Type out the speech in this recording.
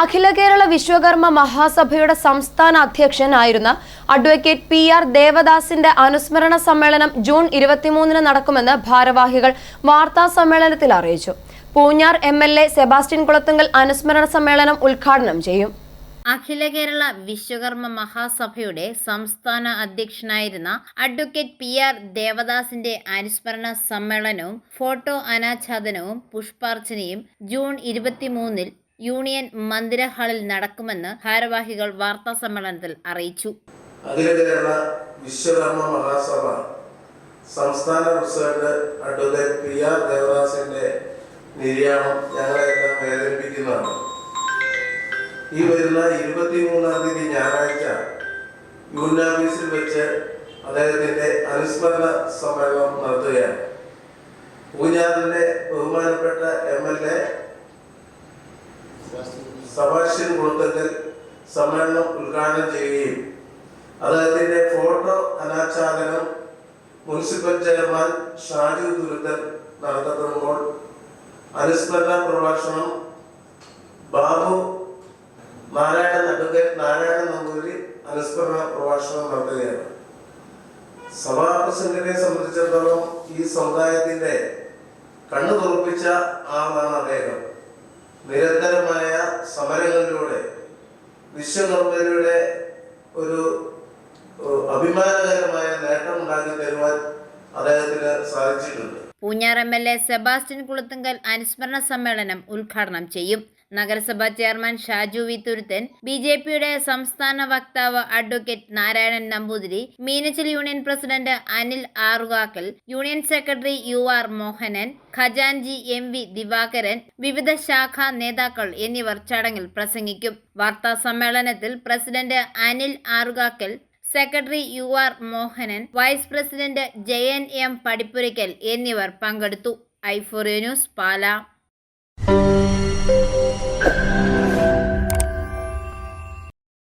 അഖില കേരള വിശ്വകർമ്മ മഹാസഭയുടെ സംസ്ഥാന അധ്യക്ഷനായിരുന്ന അഡ്വക്കേറ്റ് പി ആർ ദേവദാസിന്റെ അനുസ്മരണ സമ്മേളനം ജൂൺ ഇരുപത്തിമൂന്നിന് നടക്കുമെന്ന് ഭാരവാഹികൾ വാർത്താ സമ്മേളനത്തിൽ അറിയിച്ചു. Poonjar M L A Sebastian Kulathunkal അനുസ്മരണ സമ്മേളനം ഉദ്ഘാടനം ചെയ്യും. അഖില കേരള വിശ്വകർമ്മ മഹാസഭയുടെ സംസ്ഥാന അധ്യക്ഷനായിരുന്ന അഡ്വക്കേറ്റ് പി ആർ ദേവദാസിന്റെ അനുസ്മരണ സമ്മേളനവും ഫോട്ടോ അനാച്ഛാദനവും പുഷ്പാർച്ചനയും ജൂൺ ഇരുപത്തിമൂന്നിൽ യൂണിയൻ മന്ദിര ഹാളിൽ നടക്കുമെന്ന് ഭാരവാഹികൾ വാർത്താ സമ്മേളനത്തിൽ അറിയിച്ചു. കേരള വിശ്വകർമ്മ മഹാസഭ സംസ്ഥാന പ്രസിഡന്റ് അഡ്വക്കേറ്റ് പി ആർ ദേവദാസിന്റെ നിര്യാണം ഞങ്ങളെല്ലാം ഈ വരുന്ന ഇരുപത്തിമൂന്നാം തീയതി ഞായറാഴ്ച യൂണിയൻ ഓഫീസിൽ വെച്ച് അദ്ദേഹത്തിന്റെ അനുസ്മരണ സമ്മേളനം നടത്തുകയാണ്. പൂഞ്ഞാറിന്റെ ബഹുമാനപ്പെട്ട M L A Sebastian Kulathunkal സമ്മേളനം ഉദ്ഘാടനം ചെയ്യുകയും അദ്ദേഹത്തിന്റെ ഫോട്ടോ അനാച്ഛാദനം മുനിസിപ്പൽ ചെയർമാൻ ഷാജു ദുരിതൻ നടത്തപ്പെടുമ്പോൾ അനുസ്മരണ പ്രഭാഷണം ബാബു നാരായണൻ അഡ്വക്കേറ്റ് നാരായണ നമ്പൂരി അനുസ്മരണ പ്രഭാഷണം നടത്തുകയാണ്. സഭാപ്രസംഗത്തെ സംബന്ധിച്ചിടത്തോളം ഈ സമുദായത്തിന്റെ കണ്ണു തുറപ്പിച്ച ആളാണ് അദ്ദേഹം. നിരന്തരമായ സമരങ്ങളിലൂടെ വിശ്വകർമ്മയുടെ ഒരു അഭിമാനകരമായ നേട്ടം ഉണ്ടാക്കി തരുവാൻ അദ്ദേഹത്തിന് സാധിച്ചിട്ടുണ്ട്. Poonjar M L A Sebastian Kulathunkal അനുസ്മരണ സമ്മേളനം ഉദ്ഘാടനം ചെയ്യും. നഗരസഭാ chairman Shaju V. Thuruthan B J പിയുടെ സംസ്ഥാന വക്താവ് advocate Narayanan Namboothiri Meenachil union president Anil Arukakkal union secretary U R Mohanan ഖജാൻജി M V Divakaran വിവിധ ശാഖാ നേതാക്കൾ എന്നിവർ ചടങ്ങിൽ പ്രസംഗിക്കും. വാർത്താ സമ്മേളനത്തിൽ president Anil Arukakkal secretary U R Mohanan vice president Jayan M Padippurakkal എന്നിവർ പങ്കെടുത്തു. ഐഫോറിയ ന്യൂസ് പാല.